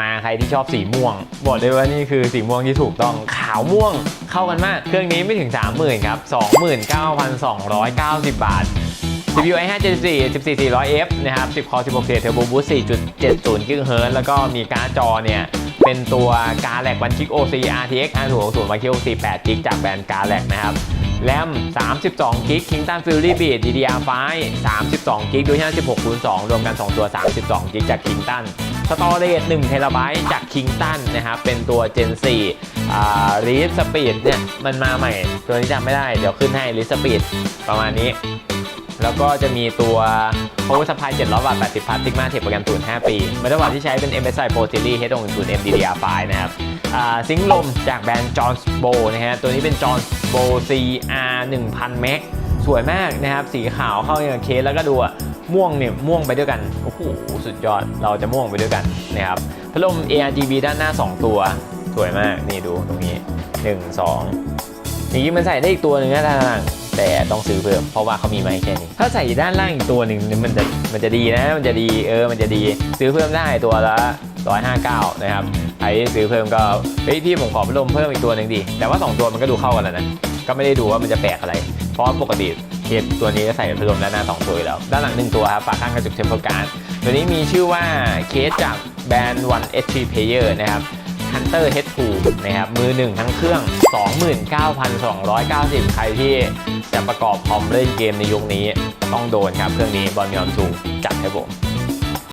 มาใครที่ชอบสีม่วง บอกเลยว่านี่คือสีม่วงที่ถูกต้องขาวม่วงเข้ากันมาก เครื่องนี้ไม่ถึง 30,000ครับ 29,290 บาท CPU i5 74 14400F นะครับ10 Core 16 Thread Turbo Boost 4.70 GHz แล้วก็มีการ์ดจอเนี่ยเป็นตัวกาแลกวันชิก OC RTX 5060วันชิก OC 8 g จากแบรนด์กาแลกนะครับ แรม 32 g b Kingston Fury Beat DDR5 32 g b ด้วย16คูณ2รวมกัน 2 ตัว 32 g b จาก Kingston สตอเรจ1 t b จาก Kingston นะครับ เป็นตัว Gen 4อ่า Read Speed เนี่ย มันมาใหม่ ตัวนี้จำไม่ได้ เดี๋ยวขึ้นให้ Read Speed ประมาณนี้ แล้วก็จะมีตัว power supply 700 วัตต์ 80 พัท Sigma Tech โปรแกรมตูน5ปีมาตรฐานที่ใช้เป็น MSI Pro Series Head องตูน MDDR5 นะครับซิงค์ลมจากแบรนด์ Johns Bow นะฮะ ตัวนี้เป็น Johns Bow CR 1000 Max สวยมากนะครับ สีขาวเข้าอย่างเคสแล้วก็ดูอะ ม่วงเนี่ยม่วงไปด้วยกัน โอ้โห สุดยอดเราจะม่วงไปด้วยกันนะครับพัดลม ARGB ด้านหน้า 2 ตัว สวยมาก นี่ดูตรงนี้ 1 2อย่างนี้มันใส่ได้อีกตัวหนึ่งนะด้านล่าง แต่ต้องซื้อเพิ่มเพราะว่าเขามีมาให้แค่นี้ ถ้าใส่ด้านล่างอีกตัวหนึ่งมันจะมันจะดีนะ มันจะดีเออมันจะดีซื้อเพิ่มได้ตัวละ159 นะครับใครซื้อเพิ่มก็เฮ้ยพี่ผมขอพัดลมเพิ่มอีกตัวหนึ่งดิแต่ว่า 2 ตัวมันก็ดูเข้ากันแล้วนะก็ไม่ได้ดูว่ามันจะแปลกอะไร เพราะว่าปกติ เคสตัวนี้จะใส่พัดลมด้านหน้า2ตัวอยู่แล้ว ด้านหลัง 1 ตัวครับฝาข้างกระจกเทมเพลการ์ดตัวนี้มีชื่อว่าเคสจากแบรนด์ One HP Player นะครับ Hunter H2 นะครับ มือหนึ่งทั้งเครื่อง 29,290 ใครที่จะประกอบคอมเล่นเกมในยุคนี้ต้องโดนครับ เครื่องนี้บอลยอนซูจัดให้ผม